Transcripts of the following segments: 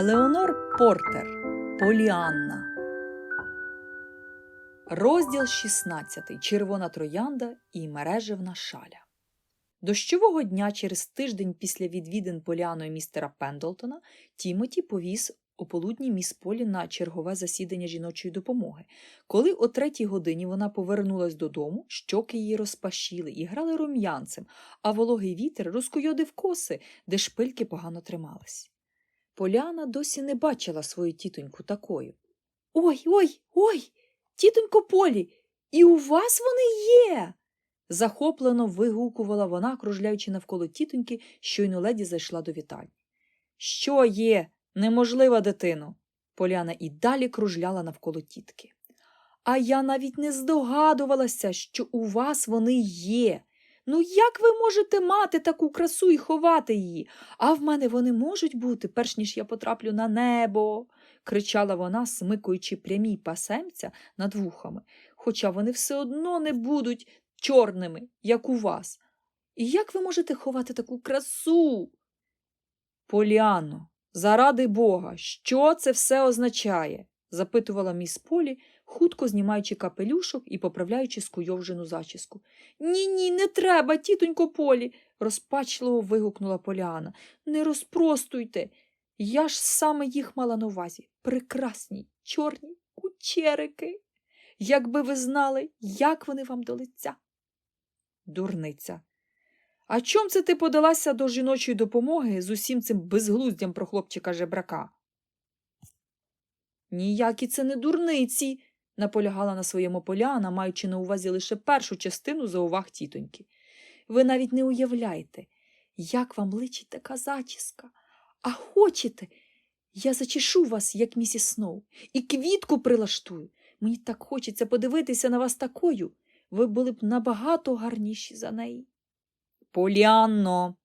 Елеонор Портер Поліанна. Розділ 16. Червона троянда і мережевна шаля. Дощового дня через тиждень після відвідин Поліаною містера Пендлтона Тімоті повіз у полудні міс Полі на чергове засідання жіночої допомоги. Коли о третій годині вона повернулась додому, щоки її розпашіли і грали рум'янцем, а вологий вітер розкуйодив коси, де шпильки погано тримались. Поляна досі не бачила свою тітоньку такою. Ой, ой, ой, тітонько Полі, і у вас вони є. захоплено вигукувала вона, кружляючи навколо тітоньки, щойно леді зайшла до вітальні. Що є? Неможлива дитино. Поляна і далі кружляла навколо тітки. А я навіть не здогадувалася, що у вас вони є. Ну, як ви можете мати таку красу і ховати її? А в мене вони можуть бути, перш ніж я потраплю на небо, кричала вона, смикуючи прямі пасемця над вухами, хоча вони все одно не будуть чорними, як у вас. І як ви можете ховати таку красу? Поліано, заради Бога, що це все означає? запитувала міс Полі, хутко знімаючи капелюшок і поправляючи скуйовжену зачіску. Ні, ні, не треба, тітонько Полі, розпачливо вигукнула Поліана. Не розпростуйте. Я ж саме їх мала на увазі. Прекрасні, чорні кучерики. Якби ви знали, як вони вам до лиця. Дурниця. А чом це ти подалася до жіночої допомоги з усім цим безглуздям про хлопчика жебрака? Ніякі це не дурниці, наполягала на своєму поляна, маючи на увазі лише першу частину зауваг тітоньки. Ви навіть не уявляєте, як вам личить така зачіска. А хочете, я зачешу вас, як місіс Сноу, і квітку прилаштую. Мені так хочеться подивитися на вас такою. Ви були б набагато гарніші за неї. Поліанно.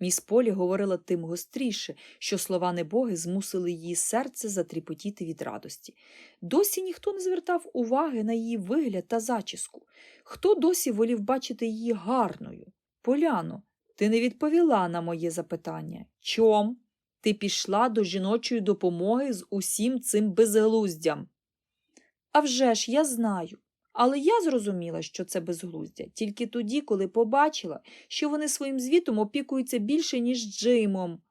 Міс Полі говорила тим гостріше, що слова небоги змусили її серце затріпотіти від радості. Досі ніхто не звертав уваги на її вигляд та зачіску. Хто досі волів бачити її гарною? Поляно, ти не відповіла на моє запитання. Чом? Ти пішла до жіночої допомоги з усім цим безглуздям. А вже ж, я знаю. Але я зрозуміла, що це безглуздя, тільки тоді, коли побачила, що вони своїм звітом опікуються більше, ніж Джимом.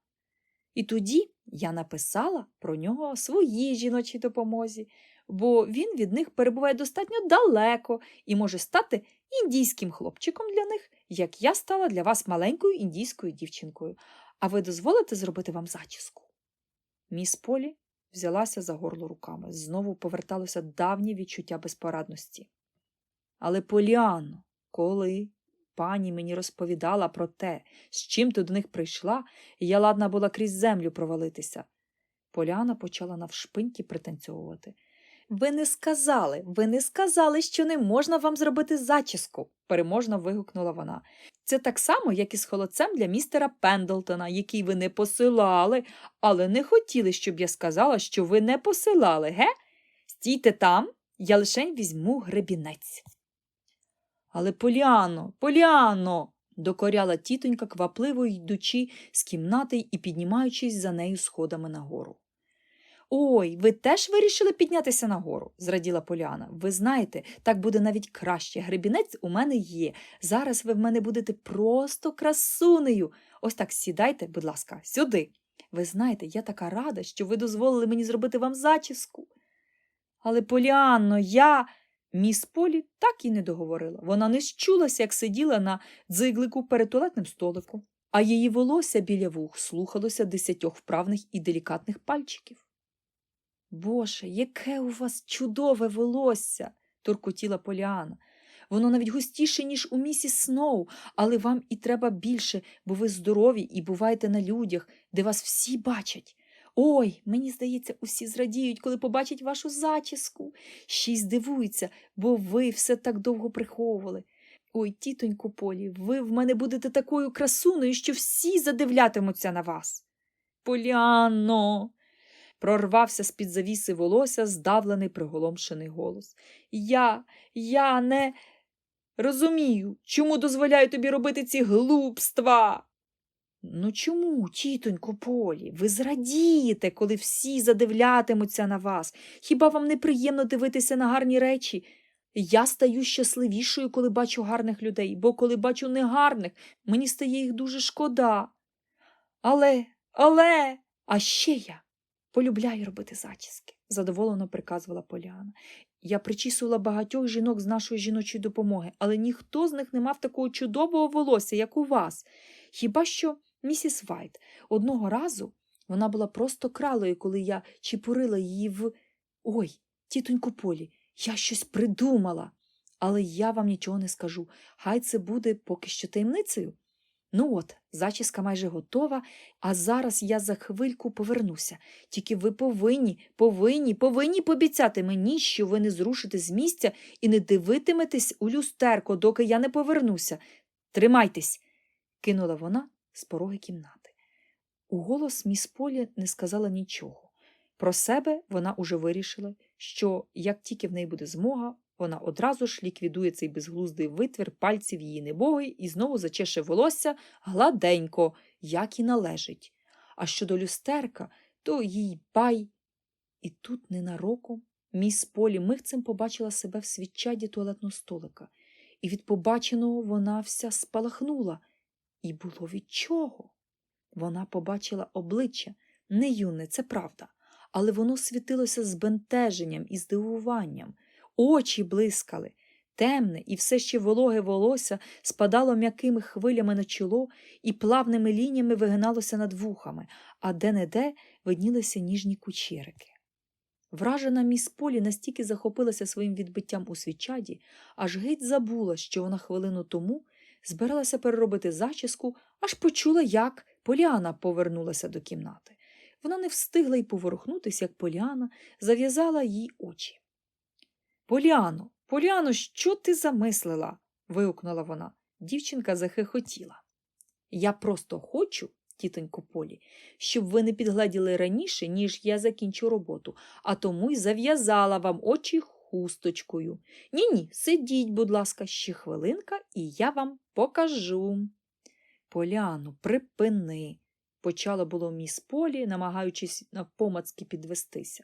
І тоді я написала про нього своїй жіночій допомозі, бо він від них перебуває достатньо далеко і може стати індійським хлопчиком для них, як я стала для вас маленькою індійською дівчинкою. А ви дозволите зробити вам зачіску? Міс Полі взялася за горло руками. Знову поверталося давнє відчуття безпорадності. Але, Поліанно, коли пані мені розповідала про те, з чим ти до них прийшла, я ладна була крізь землю провалитися. Поляна почала навшпиньки пританцьовувати. Ви не сказали, ви не сказали, що не можна вам зробити зачіску, переможно вигукнула вона. Це так само, як і з холодцем для містера Пендлтона, який ви не посилали, але не хотіли, щоб я сказала, що ви не посилали, ге? Стійте там, я лишень візьму гребінець. Але Поліано, Поліано. докоряла тітонька, квапливо йдучи з кімнати і піднімаючись за нею сходами нагору. Ой, ви теж вирішили піднятися нагору, зраділа Поляна. Ви знаєте, так буде навіть краще. Гребінець у мене є. Зараз ви в мене будете просто красунею. Ось так сідайте, будь ласка, сюди. Ви знаєте, я така рада, що ви дозволили мені зробити вам зачіску. Але, Поліанно, я. Міс Полі так і не договорила. Вона не щулася, як сиділа на дзиглику перед туалетним столиком, а її волосся біля вух слухалося десятьох вправних і делікатних пальчиків. Боже, яке у вас чудове волосся, туркотіла Поліана. Воно навіть густіше, ніж у місіс Сноу, але вам і треба більше, бо ви здорові і буваєте на людях, де вас всі бачать. Ой, мені здається, усі зрадіють, коли побачать вашу зачіску. Ще й здивуються, бо ви все так довго приховували. Ой, тітонько Полі, ви в мене будете такою красуною, що всі задивлятимуться на вас. Поліанно. прорвався з-під завіси волосся здавлений приголомшений голос. Я, я не розумію, чому дозволяю тобі робити ці глупства. Ну чому, тітонько Полі, ви зрадієте, коли всі задивлятимуться на вас? Хіба вам не приємно дивитися на гарні речі? Я стаю щасливішою, коли бачу гарних людей, бо коли бачу негарних, мені стає їх дуже шкода. Але, але, а ще я полюбляю робити зачіски, задоволено приказувала Поліана. Я причісувала багатьох жінок з нашої жіночої допомоги, але ніхто з них не мав такого чудового волосся, як у вас. Хіба що місіс Вайт. Одного разу вона була просто кралою, коли я чіпурила її в. Ой, тітонько Полі, я щось придумала. Але я вам нічого не скажу. Хай це буде поки що таємницею. Ну от, зачіска майже готова, а зараз я за хвильку повернуся. Тільки ви повинні, повинні, повинні пообіцяти мені, що ви не зрушите з місця і не дивитиметесь у люстерко, доки я не повернуся. Тримайтесь, кинула вона з пороги кімнати. У голос міс Полі не сказала нічого. Про себе вона уже вирішила, що як тільки в неї буде змога, вона одразу ж ліквідує цей безглуздий витвір пальців її небоги і знову зачеше волосся гладенько, як і належить. А щодо люстерка, то їй бай. І тут ненароком міс Полі мигцем побачила себе в свічаді туалетного столика, і від побаченого вона вся спалахнула. І було від чого. Вона побачила обличчя, не юне, це правда, але воно світилося збентеженням і здивуванням. Очі блискали, темне і все ще вологе волосся спадало м'якими хвилями на чоло і плавними лініями вигиналося над вухами, а де-не-де виднілися ніжні кучерики. Вражена міс Полі настільки захопилася своїм відбиттям у свічаді, аж геть забула, що вона хвилину тому збиралася переробити зачіску, аж почула, як Поліана повернулася до кімнати. Вона не встигла й поворухнутися, як Поліана зав'язала їй очі. Поліано, Поліано, що ти замислила? вигукнула вона. Дівчинка захихотіла. Я просто хочу, тітонько Полі, щоб ви не підгладіли раніше, ніж я закінчу роботу, а тому й зав'язала вам очі хусточкою. Ні ні, сидіть, будь ласка, ще хвилинка, і я вам покажу. Поляну, припини, почала було міс Полі, намагаючись навпомацки підвестися.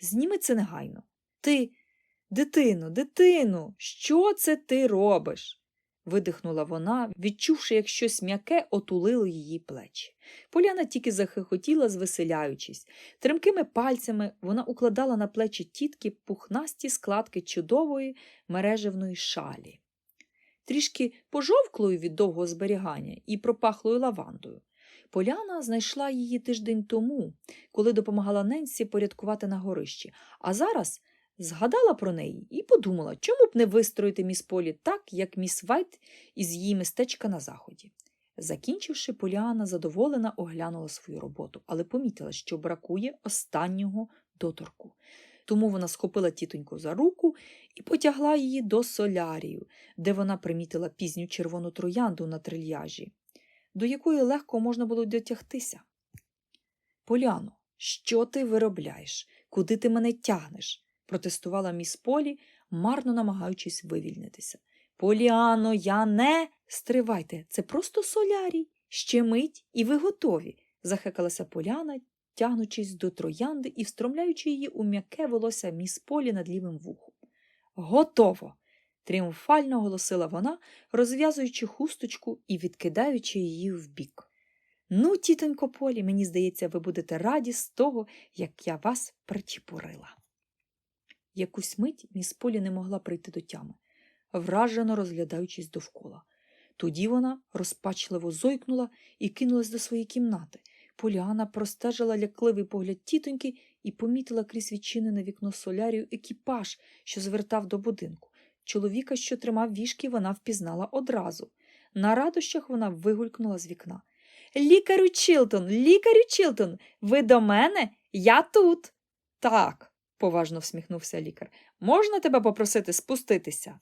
Зніми це негайно. Ти, дитино, дитино, що це ти робиш? видихнула вона, відчувши, як щось м'яке отулило її плечі. Поляна тільки захихотіла, звеселяючись. Тремкими пальцями вона укладала на плечі тітки пухнасті складки чудової мережевної шалі, трішки пожовклою від довгого зберігання і пропахлою лавандою. Поляна знайшла її тиждень тому, коли допомагала Ненсі порядкувати на горищі, а зараз згадала про неї і подумала, чому б не вистроїти міс Полі так, як міс Вайт із її містечка на заході. Закінчивши, Поліана задоволена оглянула свою роботу, але помітила, що бракує останнього доторку. Тому вона схопила тітоньку за руку і потягла її до солярію, де вона примітила пізню червону троянду на трильяжі, до якої легко можна було дотягтися. Поляно, що ти виробляєш? Куди ти мене тягнеш? протестувала міс Полі, марно намагаючись вивільнитися. Поліано, я не. Стривайте, це просто солярій. Ще мить, і ви готові, захекалася Поляна, тягнучись до троянди і встромляючи її у м'яке волосся міс Полі над лівим вухом. Готово. тріумфально оголосила вона, розв'язуючи хусточку і відкидаючи її вбік. Ну, тітонько Полі, мені здається, ви будете раді з того, як я вас причепурила. Якусь мить міс Полі не могла прийти до тями, вражено розглядаючись довкола. Тоді вона розпачливо зойкнула і кинулась до своєї кімнати. Поліана простежила лякливий погляд тітоньки і помітила крізь відчинене вікно солярію екіпаж, що звертав до будинку. Чоловіка, що тримав вішки, вона впізнала одразу. На радощах вона вигулькнула з вікна. Лікарю Чілтон, лікарю Чілтон, ви до мене? Я тут. Так, поважно всміхнувся лікар. Можна тебе попросити спуститися?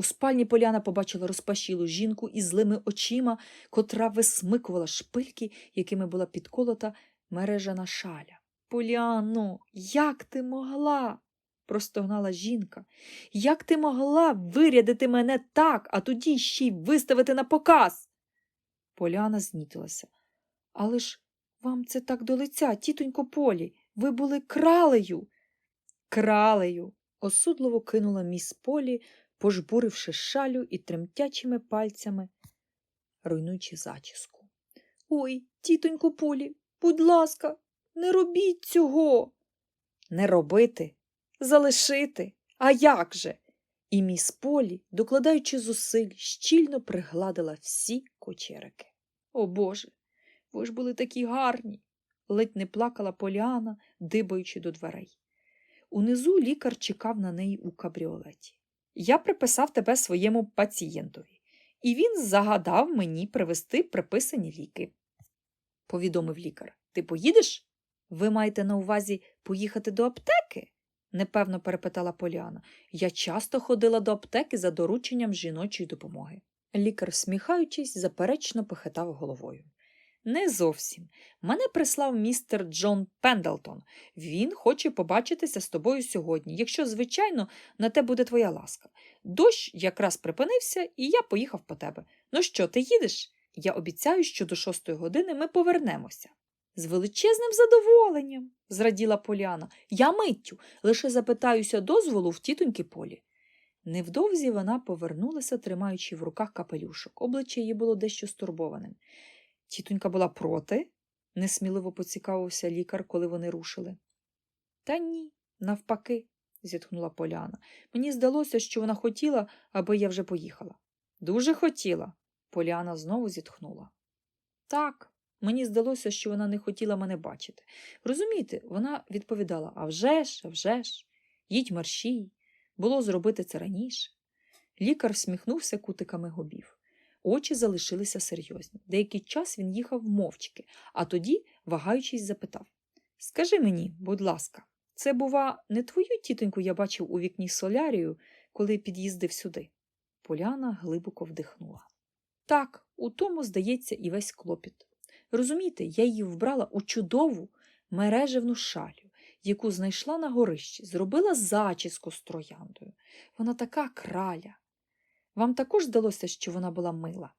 У спальні Поляна побачила розпашілу жінку із злими очима, котра висмикувала шпильки, якими була підколота мережана шаля. Поляно, як ти могла? простогнала жінка. Як ти могла вирядити мене так, а тоді ще й виставити на показ? Поляна знітилася. Але ж вам це так до лиця, тітонько Полі, ви були кралею. Кралею. осудливо кинула міс Полі, пожбуривши шалю і тремтячими пальцями, руйнуючи зачіску. Ой, тітонько Полі, будь ласка, не робіть цього. Не робити, залишити. А як же? І міс Полі, докладаючи зусиль, щільно пригладила всі кочерики. О Боже, ви ж були такі гарні. ледь не плакала Поліана, дибаючи до дверей. Унизу лікар чекав на неї у кабріолеті. Я приписав тебе своєму пацієнтові, і він загадав мені привезти приписані ліки, повідомив лікар. Ти поїдеш? Ви маєте на увазі поїхати до аптеки? непевно перепитала Поліана. Я часто ходила до аптеки за дорученням жіночої допомоги. Лікар, сміхаючись, заперечно похитав головою. Не зовсім. Мене прислав містер Джон Пендлтон. Він хоче побачитися з тобою сьогодні, якщо, звичайно, на те буде твоя ласка. Дощ якраз припинився, і я поїхав по тебе. Ну що, ти їдеш? Я обіцяю, що до шостої години ми повернемося. З величезним задоволенням, зраділа Поліана. Я миттю, лише запитаюся дозволу в тітоньки Полі. Невдовзі вона повернулася, тримаючи в руках капелюшок. Обличчя її було дещо стурбованим. Тітонька була проти? несміливо поцікавився лікар, коли вони рушили. Та ні, навпаки, зітхнула Поляна. Мені здалося, що вона хотіла, аби я вже поїхала. Дуже хотіла. Поляна знову зітхнула. Так, мені здалося, що вона не хотіла мене бачити. Розумієте, вона відповідала «А вже ж, а вже ж, їдь маршій, було зробити це раніше. Лікар всміхнувся кутиками губів. Очі залишилися серйозні. Деякий час він їхав мовчки, а тоді, вагаючись, запитав Скажи мені, будь ласка, це, бува, не твою тітоньку я бачив у вікні солярію, коли під'їздив сюди? Поляна глибоко вдихнула. Так, у тому, здається, і весь клопіт. Розумієте, я її вбрала у чудову мережевну шалю, яку знайшла на горищі, зробила зачіску з трояндою. Вона така краля. Вам також здалося, що вона була мила?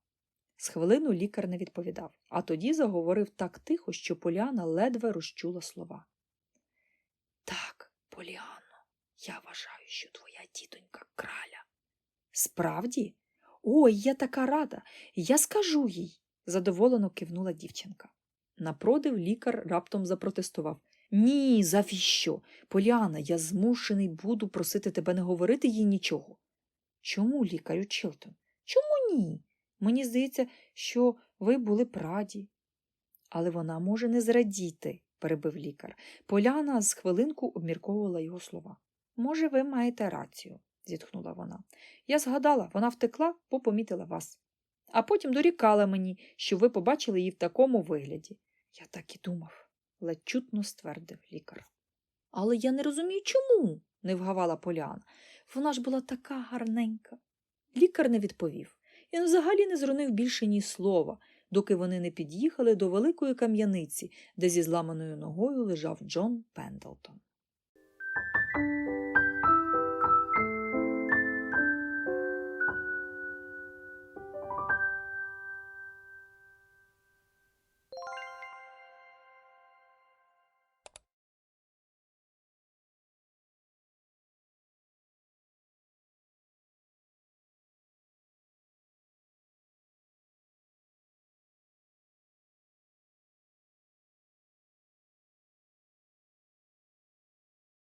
З хвилину лікар не відповідав, а тоді заговорив так тихо, що Поліана ледве розчула слова. Так, Поліано, я вважаю, що твоя тітонька краля. Справді? Ой, я така рада. Я скажу їй, задоволено кивнула дівчинка. Напротив, лікар раптом запротестував. Ні, завіщо? Поліана, я змушений буду просити тебе не говорити їй нічого. Чому, лікарю Чилтон? Чому ні? Мені здається, що ви були б раді. Але вона може не зрадіти, перебив лікар. Поляна з хвилинку обмірковувала його слова. Може, ви маєте рацію, зітхнула вона. Я згадала, вона втекла, бо помітила вас. А потім дорікала мені, що ви побачили її в такому вигляді. Я так і думав, ледь чутно ствердив лікар. Але я не розумію, чому, не вгавала Поляна. Вона ж була така гарненька. Лікар не відповів. Він взагалі не зронив більше ні слова, доки вони не під'їхали до великої кам'яниці, де зі зламаною ногою лежав Джон Пендлтон.